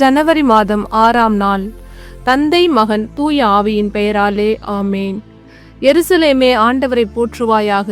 ஜனவரி மாதம் ஆறாம் நாள். தந்தை மகன் தூய ஆவியின் பெயராலே ஆமேன். எருசலேமே ஆண்டவரை போற்றுவாயாக.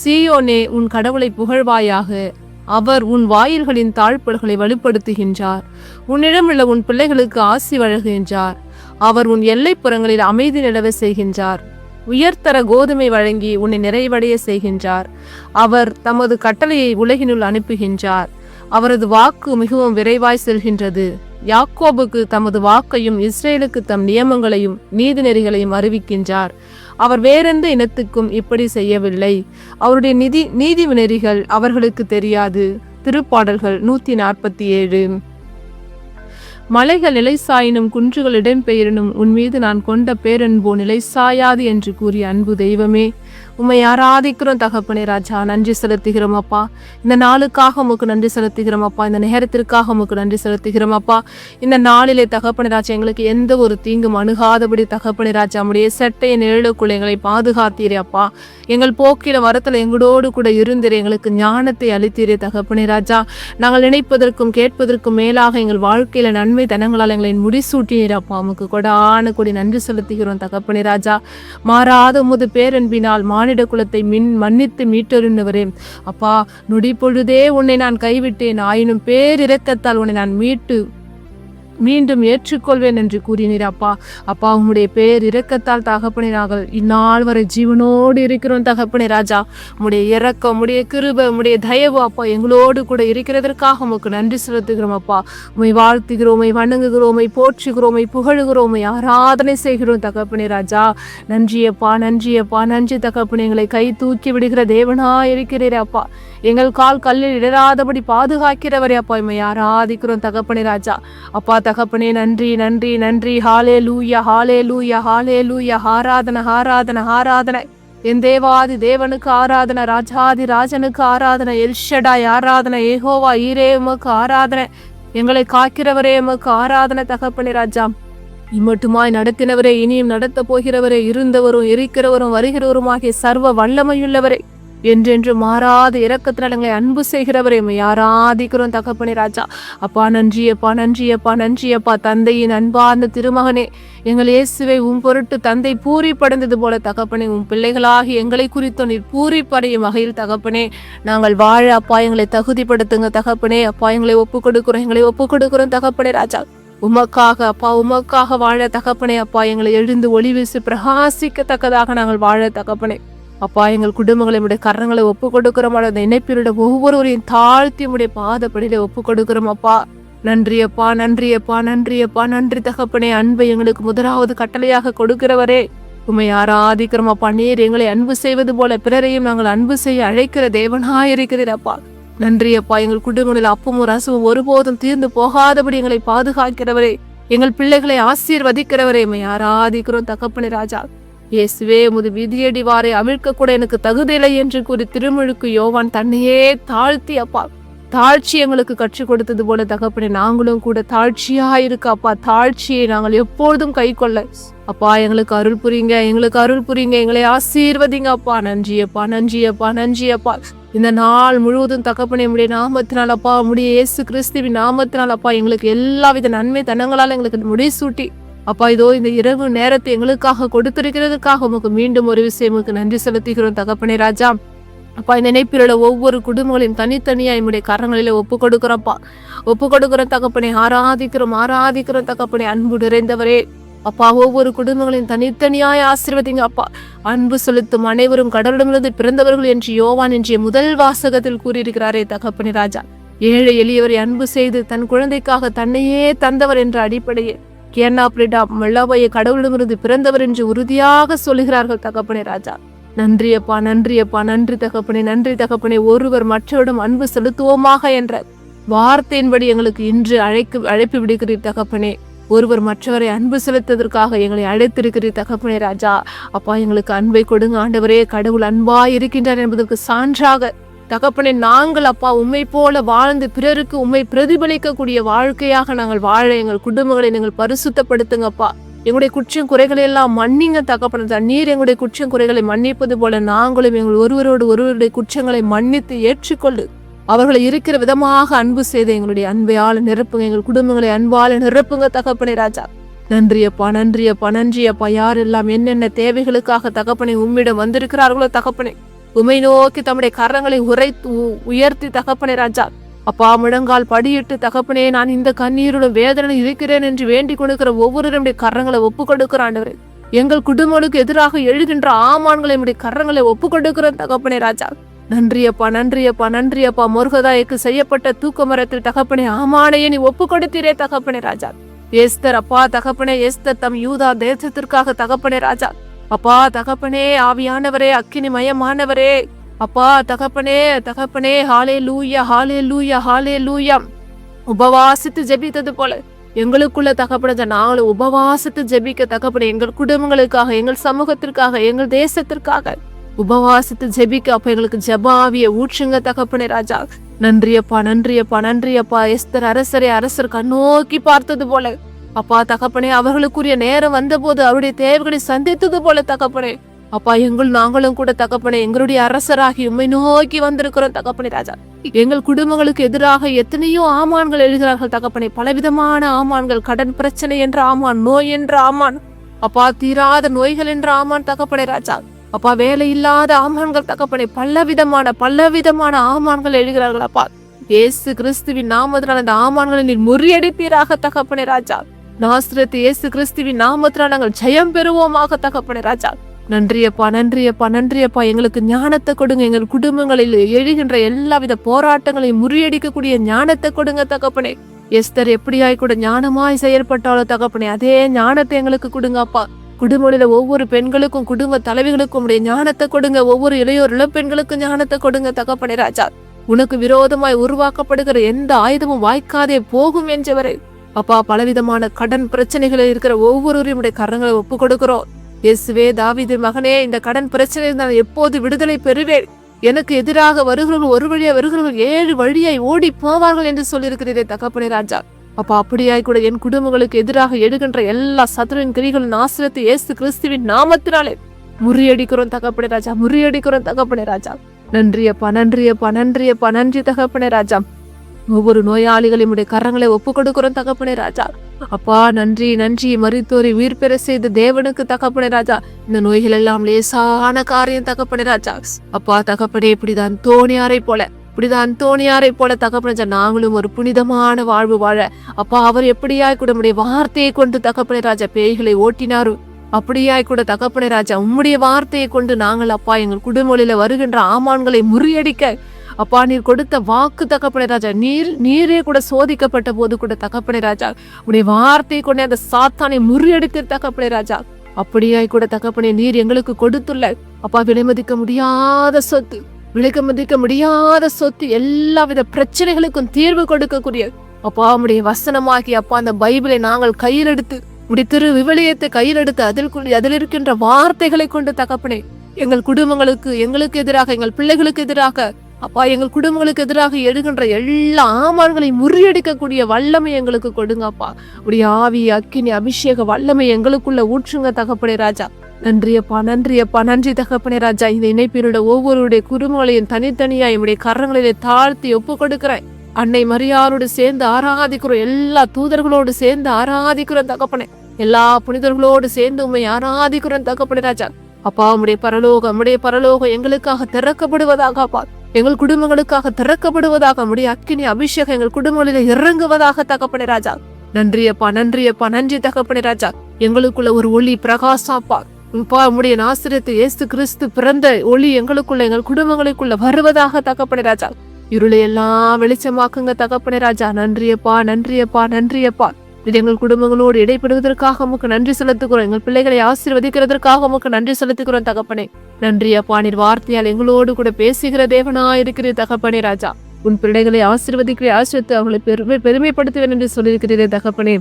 சீயோனே உன் கடவுளை புகழ்வாயாக. அவர் உன் வாயில்களின் தாழ்ப்பல்களை வலுப்படுத்துகின்றார். உன்னிடமுள்ள உன் பிள்ளைகளுக்கு ஆசி வழங்குகின்றார். அவர் உன் எல்லைப்புறங்களில் அமைதி நிலவ செய்கின்றார். உயர்தர கோதுமை வழங்கி உன்னை நிறைவடைய செய்கின்றார். அவர் தமது கட்டளையை உலகினுள் அனுப்புகின்றார். அவரது வாக்கு மிகவும் விரைவாய் செல்கின்றது. யாக்கோபுக்கு தமது வாக்கையும் இஸ்ரேலுக்கு தம் நியமங்களையும் நீதிநெறிகளையும் அறிவிக்கின்றார். அவர் வேறெந்த இனத்துக்கும் இப்படி செய்யவில்லை. அவருடைய நிதி நீதி நெறிகள் அவர்களுக்கு தெரியாது. திருப்பாடல்கள் நூத்தி நாற்பத்தி ஏழு மலைகள் நிலைசாயினும் குன்றுகள் இடம்பெயரினும் உன் மீது நான் கொண்ட பேரன்போ நிலைசாயாது என்று கூறிய அன்பு தெய்வமே உண்மை ஆராதிக்கிறோம் தகப்பனே ராஜா. நன்றி செலுத்துகிறோம் அப்பா. இந்த நாளுக்காக உமக்கு நன்றி செலுத்துகிறோம் அப்பா. இந்த நேரத்திற்காக உமக்கு நன்றி செலுத்துகிறோம் அப்பா. இந்த நாளிலே தகப்பனே ராஜா எங்களுக்கு எந்த ஒரு தீங்கும் அணுகாதபடி தகப்பனே ராஜா நம்முடைய செட்டைய நிழலுக்குள் எங்களை பாதுகாத்தீரே அப்பா. எங்கள் போக்கில வரத்துல எங்களோடு கூட இருந்திரு. எங்களுக்கு ஞானத்தை அளித்தீரே தகப்பனே ராஜா. நாங்கள் நினைப்பதற்கும் கேட்பதற்கும் மேலாக எங்கள் வாழ்க்கையில நன்மை தனங்களால் எங்களை முடிசூட்டினீர் அப்பா. உமக்கு கொடான கொடி நன்றி செலுத்துகிறோம் தகப்பனே ராஜா. மாறாத உமது பேரன்பினால் மானிட குலத்தை மின் மன்னித்து மீட்டொருந்தவரே அப்பா நொடி பொழுதே உன்னை நான் கைவிட்டேன். ஆயினும் பேரிரக்கத்தால் உன்னை நான் மீட்டு மீண்டும் ஏற்றுக்கொள்வேன் என்று கூறினீர் அப்பா. அப்பா உம்முடைய பேர் இரக்கத்தால் தகப்பனே நாங்கள் இந்நாள் வரை ஜீவனோடு இருக்கிறோம் தகப்பனே ராஜா. உம்முடைய இறக்கம் உம்முடைய கிருப உம்முடைய தயவு அப்பா எங்களோடு கூட இருக்கிறதற்காக உமக்கு நன்றி செலுத்துகிறோம் அப்பா. உமை வாழ்த்துகிறோம் உமை போற்றுகிறோமை உமை போற்றுகிறோம் ஆராதனை செய்கிறோம் தகப்பனே ராஜா. நன்றியப்பா நன்றியப்பா நன்றி தகப்பனே. எங்களை கை தூக்கி விடுகிற தேவனா இருக்கிறீரே அப்பா. எங்கள் கால் கல்லில் இடராதபடி பாதுகாக்கிறவரே அப்பா. இம்மை ஆராதிக்கிறோம் தகப்பனே ராஜா. அப்பா தகப்பனே நன்றி நன்றி நன்றி. ஹாலே லூயா ஹாலே லூயா ஹாலே லூயா ஆராதன ஆராதன ஆராதனை. என் தேவாதி தேவனுக்கு ஆராதனை ராஜாதி ராஜனுக்கு ஆராதனை எல்ஷடாய் ஆராதனை ஏகோவா ஈரே உமக்கு ஆராதனை. எங்களை காக்கிறவரே உமக்கு ஆராதனை தகப்பனே ராஜா. இம்மட்டுமாய் நடத்தினவரே இனியும் நடத்த போகிறவரே இருந்தவரும் இருக்கிறவரும் வருகிறவருமாகிய சர்வ வல்லமையுள்ளவரே. என்றென்று மாறாத இறக்கத்தினால் எங்களை அன்பு செய்கிறவரை. உம்மை ஆராதிக்கிறோம் தகப்பனே ராஜா. அப்பா நன்றியப்பா நன்றியப்பா நன்றியப்பா தந்தையின் அன்பார்ந்த திருமகனே. எங்கள் இயேசுவை உன் பொருட்டு தந்தை பூரிப்படைந்தது போல தகப்பனே உன் பிள்ளைகளாகி எங்களை குறித்தோ நீர் பூரிப்படையும் வகையில் தகப்பனே. நாங்கள் வாழ அப்பா எங்களை தகுதிப்படுத்துங்க தகப்பனே. அப்பா எங்களை ஒப்பு கொடுக்குறோம் எங்களை ஒப்பு கொடுக்குறோம் தகப்பனே ராஜா. உமக்காக அப்பா உமக்காக வாழ தகப்பனே. அப்பா எங்களை எழுந்து ஒளி வீசி பிரகாசிக்கத்தக்கதாக நாங்கள் வாழ தகப்பனே. அப்பா எங்கள் குடும்பங்களை உடைய கரங்களை ஒப்பு கொடுக்கிறோம் அந்த இணைப்பினுடைய ஒவ்வொருவரையும் தாழ்த்தி உடைய பாதப்படியில ஒப்பு கொடுக்கிறோம் அப்பா நன்றியப்பா நன்றியப்பா நன்றியப்பா நன்றி தகப்பனே. அன்பை எங்களுக்கு முதலாவது கட்டளையாக கொடுக்கிறவரே. உண்மை ஆராதிக்கிறோம் அப்பா. நீர் எங்களை அன்பு செய்வது போல பிறரையும் நாங்கள் அன்பு செய்ய அழைக்கிற தேவனாயிருக்கிறீர் அப்பா. நன்றியப்பா எங்கள் குடும்பங்களில் அப்பமும் ரசமும் ஒருபோதும் தீர்ந்து போகாதபடி எங்களை பாதுகாக்கிறவரே. எங்கள் பிள்ளைகளை ஆசீர்வதிக்கிறவரே. உம்மை ஆராதிக்கிறோம் தகப்பனே ராஜா. இயேசுவே உமது விதியடி வாரை அவிழ்க்க கூட எனக்கு தகுதியில்லை என்று கூறி திருமுழுக்கு யோவான் தன்னையே தாழ்த்தி அப்பா தாழ்ச்சி எங்களுக்கு கற்றுக் கொடுத்தது போல தகப்பனே நாங்களும் கூட தாழ்ச்சியா இருக்க அப்பா. தாழ்ச்சியை நாங்கள் எப்பொழுதும் கை கொள்ள அப்பா எங்களுக்கு அருள் புரியுங்க எங்களுக்கு அருள் புரியுங்க எங்களை ஆசீர்வதிங்க அப்பா. நன்றியப்பா நன்றியப்பா நன்றியப்பா இந்த நாள் முழுவதும் தகப்பனே முடிய நாமத்தினால் அப்பா முடிய இயேசு கிறிஸ்துவின் நாமத்தினால் அப்பா எங்களுக்கு எல்லாவித நன்மை தனங்களால் எங்களுக்கு முடிசூட்டி அப்பா இதோ இந்த இரவு நேரத்தை எங்களுக்காக கொடுத்திருக்கிறதுக்காக உமக்கு மீண்டும் ஒரு விஷயம் நன்றி செலுத்துகிறோம் தகப்பனே ராஜா. அப்பா இந்த நினைப்பிலுள்ள ஒவ்வொரு குடும்பங்களையும் தனித்தனியா என்னுடைய கரங்களில ஒப்பு கொடுக்குறப்பா ஒப்பு கொடுக்குற தகப்பனை. ஆராதிக்கிறோம் ஆராதிக்கிறோம் தகப்பனை. அன்பு நிறைந்தவரே. அப்பா ஒவ்வொரு குடும்பங்களையும் தனித்தனியாய் ஆசீர்வதிங்க அப்பா. அன்பு செலுத்தும் அனைவரும் கடவுளிடமிருந்து பிறந்தவர்கள் என்று யோவான் என்ற முதல் வாசகத்தில் கூறியிருக்கிறாரே தகப்பனி ராஜா. ஏழை எளியவரை அன்பு செய்து தன் குழந்தைக்காக தன்னையே தந்தவர் என்ற அடிப்படையில் கேர்னா பிரிடா மெல்லாவைய கடவுளிடமிருந்து பிறந்தவர் என்று உறுதியாக சொல்கிறார்கள் தகப்பனே ராஜா. நன்றியப்பா நன்றியப்பா நன்றி நன்றி தகப்பனே நன்றி தகப்பனே ஒருவர் மற்றவரிடம் அன்பு செலுத்துவோமாக என்ற வார்த்தையின்படி எங்களுக்கு இன்று அழைக்கு அழைப்பு விடுகிறீர் தகப்பனே. ஒருவர் மற்றவரை அன்பு செலுத்ததற்காக எங்களை அழைத்திருக்கிறீர் தகப்பனே ராஜா. அப்பா எங்களுக்கு அன்பை கொடுங்க ஆண்டவரே கடவுள் அன்பாய் இருக்கின்றார் என்பதற்கு சான்றாக தகப்பனை நாங்கள் அப்பா உண்மை போல வாழ்ந்து பிறருக்கு உண்மை பிரதிபலிக்கக்கூடிய வாழ்க்கையாக நாங்கள் வாழ எங்கள் குடும்பங்களை நீங்கள் பரிசுத்தப்படுத்துங்கப்பா. எங்களுடைய குற்றம் குறைகளை எல்லாம் மன்னிங்க தகப்பன நீர் எங்களுடைய குற்றம் குறைகளை மன்னிப்பது போல நாங்களும் எங்கள் ஒருவரோடு ஒருவருடைய குற்றங்களை மன்னித்து ஏற்றுக்கொள்ளு. அவர்களை இருக்கிற விதமாக அன்பு செய்து எங்களுடைய அன்பையால் நிரப்புங்க எங்கள் குடும்பங்களை அன்பால் நிரப்புங்க தகப்பனை ராஜா. நன்றியப்பா நன்றியப்பா நன்றியப்பா யாரெல்லாம் என்னென்ன தேவைகளுக்காக தகப்பனை உம்மிடம் வந்திருக்கிறார்களோ தகப்பனை. உமை நோக்கி தம்முடைய கரங்களை உரைத்து உ- உயர்த்தி தகப்பனே ராஜா. அப்பா முழங்கால் படியிட்டு தகப்பனே நான் இந்த கண்ணீருடன் வேதனை இருக்கிறேன் என்று வேண்டிக் கொடுக்கிற ஒவ்வொருவருடைய கரங்களை ஒப்பு கொடுக்கிறான் எங்கள் குடும்பங்களுக்கு எதிராக எழுகின்ற ஆமான்களை என்னுடைய கரங்களை ஒப்பு கொடுக்கிற தகப்பனே ராஜா. நன்றியப்பா நன்றியப்பா நன்றியப்பா முருகதாய்க்கு செய்யப்பட்ட தூக்க மரத்தில் தகப்பனே ஆமானையே நீ ஒப்பு கொடுத்தீரே தகப்பனே ராஜா. ஏஸ்தர் அப்பா தகப்பனே ஏஸ்தர் தம் யூதா தேசத்திற்காக தகப்பனே ராஜா. அப்பா தகப்பனே ஆவியானவரே அக்கினி மயமானவரே. அப்பா தகப்பனே தகப்பனே ஹாலே லூயா ஹாலே லூயா ஹாலே லூயா உபவாசித்து ஜெபித்தது போல எங்களுக்குள்ள தகப்பனத நாங்களும் உபவாசித்து ஜெபிக்க தகப்பன எங்கள் குடும்பங்களுக்காக எங்கள் சமூகத்திற்காக எங்கள் தேசத்திற்காக உபவாசித்து ஜெபிக்க அப்ப எங்களுக்கு ஜபாவிய ஊற்றுங்க தகப்பனே ராஜா. நன்றியப்பா நன்றியப்பா நன்றியப்பா. எஸ்தர் அரசரை அரசர் கண்ணோக்கி பார்த்தது போல அப்பா தகப்பனே அவர்களுக்குரிய நேரம் வந்தபோது அவருடைய தேவைகளை சந்தித்தது போல தகப்பனே. அப்பா எங்கள் நாங்களும் கூட தகப்பனே எங்களுடைய அரசராகி உண்மை நோக்கி வந்திருக்கிறோம் தகப்பனே ராஜா. எங்கள் குடும்பங்களுக்கு எதிராக எத்தனையோ ஆமான்கள் எழுகிறார்கள் தகப்பனே. பலவிதமான ஆமான்கள் கடன் பிரச்சனை என்ற ஆமான் நோய் என்ற ஆமான். அப்பா தீராத நோய்கள் என்ற ஆமான் தகப்பனே ராஜா. அப்பா வேலை இல்லாத ஆமான்கள் தகப்பனே. பலவிதமான பலவிதமான ஆமான்கள் எழுகிறார்கள் அப்பா. இயேசு கிறிஸ்துவின் நாமத்தினால் அந்த ஆமான்களை நீர் முறியடிப்பீராக தகப்பனே ராஜா. நாஸ்ரத் இயேசு கிறிஸ்துவின் நாமத்தினால் நாங்கள் ஜெயம் பெறுவோமாக தகப்பனே ராஜா. நன்றியப்பா நன்றியப்பா நன்றியப்பா. எங்களுக்கு ஞானத்தை கொடுங்க. எங்கள் குடும்பங்களில் எழுகின்ற எல்லாவித போராட்டங்களையும் முறியடிக்கக்கூடிய ஞானத்தை கொடுங்க தகப்பனே. எஸ்தர் எப்படியாய் கூட ஞானமாய் செயற்பட்டாலும் தகப்பனே அதே ஞானத்தை எங்களுக்கு கொடுங்க அப்பா. ஒவ்வொரு பெண்களுக்கும் குடும்ப தலைவிகளுக்கும் உடைய ஞானத்தை கொடுங்க. ஒவ்வொரு இளையோர் இளப்பெண்களுக்கும் ஞானத்தை கொடுங்க தகப்பனே ராஜா. உனக்கு விரோதமாய் உருவாக்கப்படுகிற எந்த ஆயுதமும் வாய்க்காதே போகும் என்றவரை. அப்பா பலவிதமான கடன் பிரச்சனைகளில் இருக்கிற ஒவ்வொருவரையும் உடைய கரங்களை ஒப்பு கொடுக்கிறோம் இயேசுவே தாவிது மகனே இந்த கடன் பிரச்சனை நான் எப்போது விடுதலை பெறுவேன்? எனக்கு எதிராக வருகிறவர்கள் ஒரு வழியா வருகிறவர்கள் ஏழு வழியாய் ஓடி போவார்கள் என்று சொல்லியிருக்கிறதே தகப்பனே ராஜா. அப்பா அப்படியாய் கூட என் குடும்பங்களுக்கு எதிராக எடுக்கின்ற எல்லா சத்துருவின் கிரிகளும் ஆசிரியத்தை இயேசு கிறிஸ்துவின் நாமத்தினாலே முறியடிக்கிறோம் தகப்பனே ராஜா முறியடிக்கிறோம் தகப்பனே ராஜா. நன்றியப்பா நன்றியப்பா நன்றியப்பா நன்றி தகப்பனே ராஜா. ஒவ்வொரு நோயாளிகளையும் உடைய கரங்களை ஒப்பு கொடுக்கிறோம் தகப்பனே ராஜா. அப்பா நன்றி நன்றி. மருத்துவரை உயிர் பெற செய்த தேவனுக்கு தகப்பனே ராஜா. இந்த நோய்கள் எல்லாம் லேசான காரியம் தகப்பனே ராஜா. அப்பா தகப்பனே இப்படிதான் தோணியாரை போல இப்படிதான் தோணியாரை போல தகப்பனே ராஜா நாங்களும் ஒரு புனிதமான வாழ்வு வாழ. அப்பா அவர் எப்படியாய் கூட நம்முடைய வார்த்தையை கொண்டு தகப்பனே ராஜா பேய்களை ஓட்டினாரு அப்படியாய் கூட தகப்பனே ராஜா உம்முடைய வார்த்தையை கொண்டு நாங்கள் அப்பா எங்கள் குடும்பங்களில வருகின்ற ஆமான்களை முறியடிக்க அப்பா நீர் கொடுத்த வாக்கு தகப்பனே ராஜா. நீர் நீரே கூட சோதிக்கப்பட்ட போது கூட தகப்பனே ராஜா. உடைய வார்த்தையை கொண்டே அந்த சாத்தானை முறியடித்து தகப்பனே ராஜா. அப்படியாய் கூட தகப்பனே நீர் எங்களுக்கு கொடுத்துள்ள. அப்பா விலைமதிக்க முடியாத சொத்து விலைக்க மதிக்க முடியாத சொத்து எல்லாவித பிரச்சனைகளுக்கும் தீர்வு கொடுக்கக்கூடிய அப்பா உடைய வசனமாகி அப்பா அந்த பைபிளை நாங்கள் கையில் எடுத்து உடைய திரு விவிலியத்தை கையில் எடுத்து அதில் அதில் இருக்கின்ற வார்த்தைகளை கொண்டு தகப்பனே எங்கள் குடும்பங்களுக்கு எங்களுக்கு எதிராக எங்கள் பிள்ளைகளுக்கு எதிராக அப்பா எங்கள் குடும்பங்களுக்கு எதிராக எழுகின்ற எல்லா ஆமான்களையும் முறியடிக்கக்கூடிய வல்லமை எங்களுக்கு கொடுங்கப்பா உடைய ஆவி அக்கினி அபிஷேக வல்லமை எங்களுக்குள்ள ஊற்றுங்க தகப்பனே ராஜா. நன்றியப்பா நன்றியப்பா நன்றி தகப்பனே ராஜா. இந்த இணைப்பினுடைய ஒவ்வொருடைய குடும்பங்களையும் தனித்தனியா என்னுடைய கரங்களிலே தாழ்த்தி ஒப்பு கொடுக்கிறேன் அன்னை மரியாரோடு சேர்ந்து ஆராதிக்கிறோம் எல்லா தூதர்களோடு சேர்ந்து ஆராதிக்கிறோம் தகப்பனே. எல்லா புனிதர்களோடு சேர்ந்து உண்மை ஆராதிக்கிறோம் தகப்பனே ராஜா. அப்பா உம்முடைய பரலோகம் உம்முடைய பரலோகம் எங்களுக்காக திறக்கப்படுவதாக அப்பா. எங்கள் குடும்பங்களுக்காக திறக்கப்படுவதாக முடிய அக்கினி அபிஷேகம் எங்கள் குடும்பங்களில் இறங்குவதாக தகப்பனே ராஜா. நன்றியப்பா நன்றியப்பா நன்றி தகப்பனே ராஜா. எங்களுக்குள்ள ஒரு ஒளி பிரகாசாப்பா அப்பா உம்முடைய ஆசிரியத்தை ஏசு கிறிஸ்து பிறந்த ஒளி எங்களுக்குள்ள எங்கள் குடும்பங்களுக்குள்ள வருவதாக தகப்பனே ராஜா. இருளை எல்லாம் வெளிச்சமாக்குங்க தகப்பனே ராஜா. நன்றியப்பா நன்றியப்பா நன்றியப்பா இது எங்கள் குடும்பங்களோடு இடைப்படுவதற்காக உமக்கு நன்றி செலுத்துகிறோம். எங்கள் பிள்ளைகளை ஆசீர்வதிக்கிறதற்காக உமக்கு நன்றி செலுத்துகிறோம் தகப்பனே. நன்றி அப்பா நீர் வார்த்தையால் எங்களோடு கூட பேசுகிற தேவனா இருக்கிற தகப்பனே ராஜா. உன் பிள்ளைகளை ஆசீர்வதிக்கிற ஆசிரியத்து அவங்களை பெருமை பெருமைப்படுத்துவேன் என்று சொல்லியிருக்கிறீரே தகப்பனே.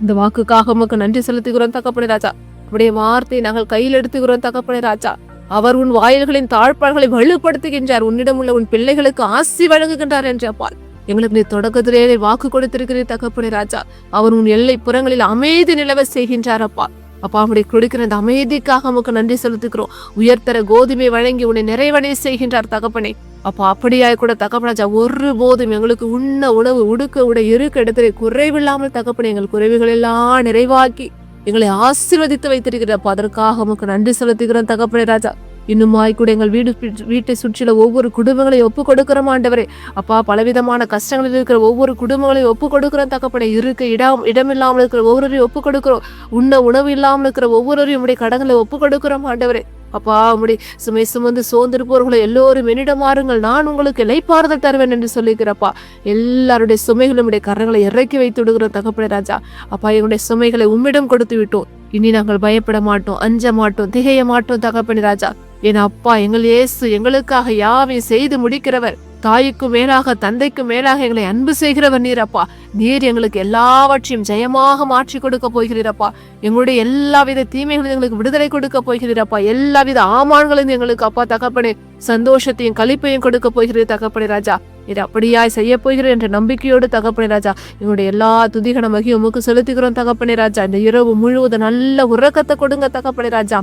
இந்த வாக்குக்காக உமக்கு நன்றி செலுத்துகிறோம் தகப்பனே ராஜா. உடைய வார்த்தை நாங்கள் கையில் எடுத்துகிறோம் தகப்பனே ராஜா. அவர் உன் வாயில்களின் தாழ்ப்பாள்களை வலுப்படுத்துகின்றார். உன்னிடம் உள்ள உன் பிள்ளைகளுக்கு ஆசி வழங்குகின்றார் என்ற அப்பால். எங்களுக்கு நீ தொடக்கத்திலேயே வாக்கு கொடுத்திருக்கிறீர் தகப்பனே ராஜா. அவர் உன் எல்லை புறங்களில் அமைதி நிலவ செய்கின்றார் அப்பா. அப்பா அவருடைய கொடுக்கிற அந்த அமைதிக்காக உமக்கு நன்றி செலுத்துக்கிறோம் உயர்தர கோதுமை வழங்கி உன்னை நிறைவடைய செய்கின்றார் தகப்பனே. அப்போ அப்படியாய் கூட தகப்பனாச்சா ஒருபோதும் எங்களுக்கு உண்ண உணவு உடுக்க உடை இருக்க இடத்துல குறைவில்லாமல் தகப்பனை எங்கள் குறைவுகள் எல்லாம் நிறைவாக்கி எங்களை ஆசீர்வதித்து வைத்திருக்கிறப்ப அதற்காக உமக்கு நன்றி செலுத்துகிறோம் தகப்பனே ராஜா. இன்னுமாய் கூட எங்கள் வீடு வீட்டை சுற்றில ஒவ்வொரு குடும்பங்களையும் ஒப்பு கொடுக்கிறோம் ஆண்டவரே. அப்பா பலவிதமான கஷ்டங்களில் இருக்கிற ஒவ்வொரு குடும்பங்களையும் ஒப்பு கொடுக்கிறோம் தகப்பனே. இருக்க இடம் இடமில்லாமல் இருக்கிற ஒவ்வொருவரையும் ஒப்பு கொடுக்கிறோம் உண்ண உணவு இல்லாமல் இருக்கிற ஒவ்வொருவரையும் உடைய கடங்களை ஒப்பு கொடுக்கிறோம் ஆண்டவரே. அப்பா உம்முடைய சுமை சுமந்து சோர்ந்திருப்பவர்களை எல்லோரும் என்னிடம் மாறுங்கள் நான் உங்களுக்கு இலைப்பாறுதல் தருவேன் என்று சொல்லிக்கிறப்பா எல்லாருடைய சுமைகளும் உடைய கரங்களை இறக்கி வைத்து விடுகிற தகப்பனே ராஜா. அப்பா எங்களுடைய சுமைகளை உம்மிடம் கொடுத்து விட்டோம். இனி நாங்கள் பயப்பட மாட்டோம் அஞ்ச மாட்டோம் திகைய மாட்டோம் தகப்பணி ராஜா. என் அப்பா எங்கள் இயேசு எங்களுக்காக யாவையும் செய்து முடிக்கிறவர் தாய்க்கும் மேலாக தந்தைக்கும் மேலாக எங்களை அன்பு செய்கிறவர் நீரப்பா நீர் எங்களுக்கு எல்லாவற்றையும் ஜெயமாக மாற்றி கொடுக்க போகிறீரப்பா எங்களுடைய எல்லாவித தீமைகளும் எங்களுக்கு விடுதலை கொடுக்க போகிறீரப்பா எல்லாவித ஆமான்களையும் எங்களுக்கு அப்பா தகப்பனே சந்தோஷத்தையும் கழிப்பையும் கொடுக்க போகிறீர் தகப்பனே ராஜா. இது அப்படியாய் செய்ய போகிறேன் என்ற நம்பிக்கையோடு தகப்பனே ராஜா. எங்களுடைய எல்லா துதிகன மகியும் உமக்கு செலுத்துகிறோம் தகப்பனே ராஜா. இந்த இரவு முழுவதும் நல்ல உறக்கத்தை கொடுங்க தகப்பனே ராஜா.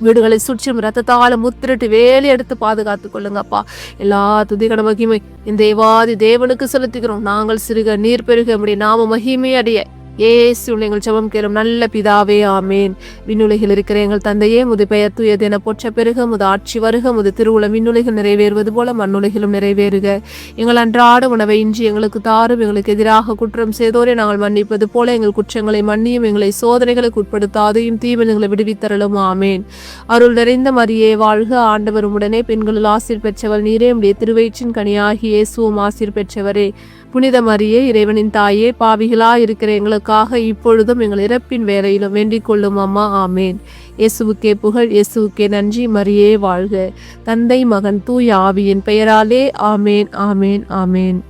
வீடுகளை சுற்றும் ரத்தத்தால முத்திரிட்டு வேலை எடுத்து பாதுகாத்து கொள்ளுங்கப்பா. எல்லா துதிகன மகிமை இந்த தேவாதி தேவனுக்கு செலுத்துகிறோம். நாங்கள் சிறுக நீர் பெருக அப்படி நாம மகிமை அடைய ஏசு எங்கள் ஜெபம் கேளும் நல்ல பிதாவே ஆமேன். விண்ணுலகில் இருக்கிற எங்கள் தந்தையே முது பெயர் தூயது என போற்ற பெருக முது ஆட்சி வருக முது திருவுளம் விண்ணுலகில் நிறைவேறுவது போல மண்ணுலகிலும் நிறைவேறுக. எங்கள் அன்றாட உணவை இன்றி எங்களுக்கு தாரும் எங்களுக்கு எதிராக குற்றம் செய்தோரை நாங்கள் மன்னிப்பது போல எங்கள் குற்றங்களை மன்னியும் எங்களை சோதனைகளுக்கு உட்படுத்தாதையும் தீவனங்களை விடுவித்தரலும் ஆமேன். அருள் நிறைந்த மரியே வாழ்க ஆண்டவர் உடனே பெண்களில் ஆசிர் பெற்றவர் நீரே உடைய திருவயிற்றின் கனியாகி இயேசுவும் ஆசிர் பெற்றவரே. புனித மரியே இறைவனின் தாயே பாவிகளா இருக்கிற எங்களுக்காக இப்பொழுதும் எங்கள் இறப்பின் வேலையிலும் வேண்டிக் கொள்ளும் அம்மா ஆமேன். இயேசுவுக்கே புகழ் இயேசுவுக்கே நன்றி மரியே வாழ்க. தந்தை மகன் தூய் ஆவியின் பெயராலே ஆமேன் ஆமேன் ஆமேன்.